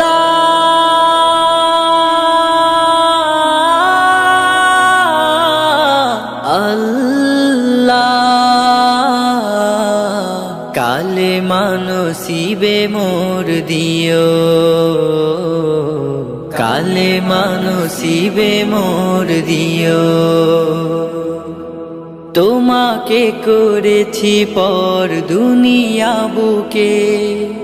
আল্লাহ। কালে মানসিবে মোর দিও। কালে মানসিবে মোর দিও। তোমাকে করেছি পর দুনিয়া বুকে।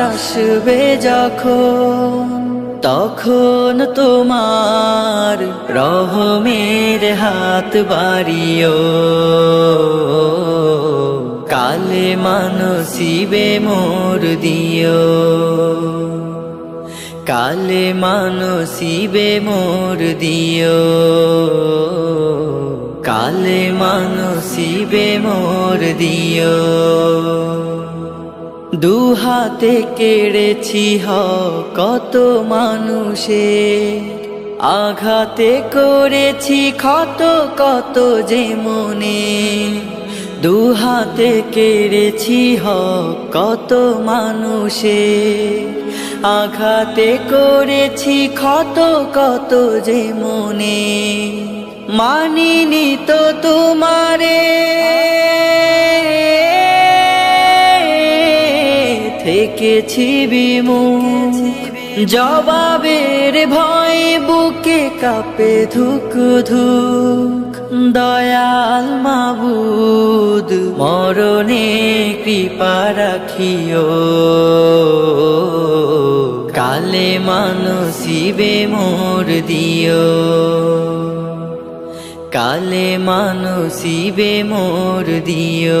আসবে যখন, তখন তোমার রহমের হাত বাড়িও। কালে মানসিবে মোর দিও। কালে মানসিবে মোর দিও। কালে মানসিবে মোর দিও। দু হাতে কেড়েছি হ, কত মানুষে। আঘাতে করেছি ক্ষত, কত যে মনে। দু হাতে কেড়েছি হ, কত মানুষে। আঘাতে করেছি ক্ষত, কত যে মনে। মানিনি তো তোমারে। থেকেছি বিমুখ। জবাবের ভয় বুকে কাপে ধুক ধুক। দয়াল মাবুদ, মরণে কৃপা রাখিও। কালে মানসিবে মোর দিও। কালে মানসিবে মোর দিও।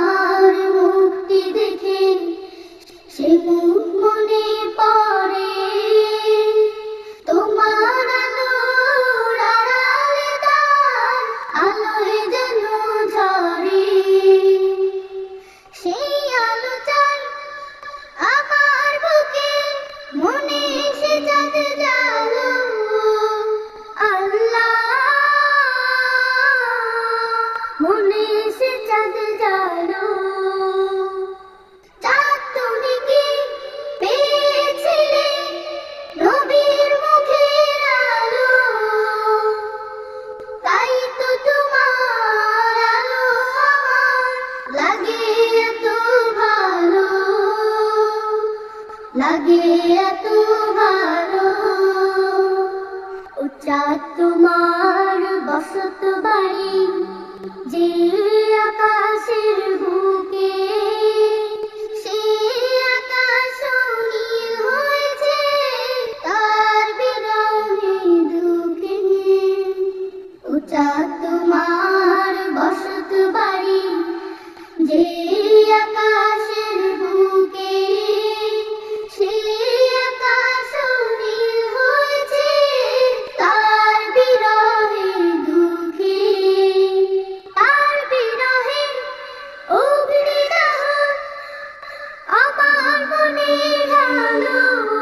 লাগে এত ভালো উচ্চা তোমার বসত বাড়ি যে 一条路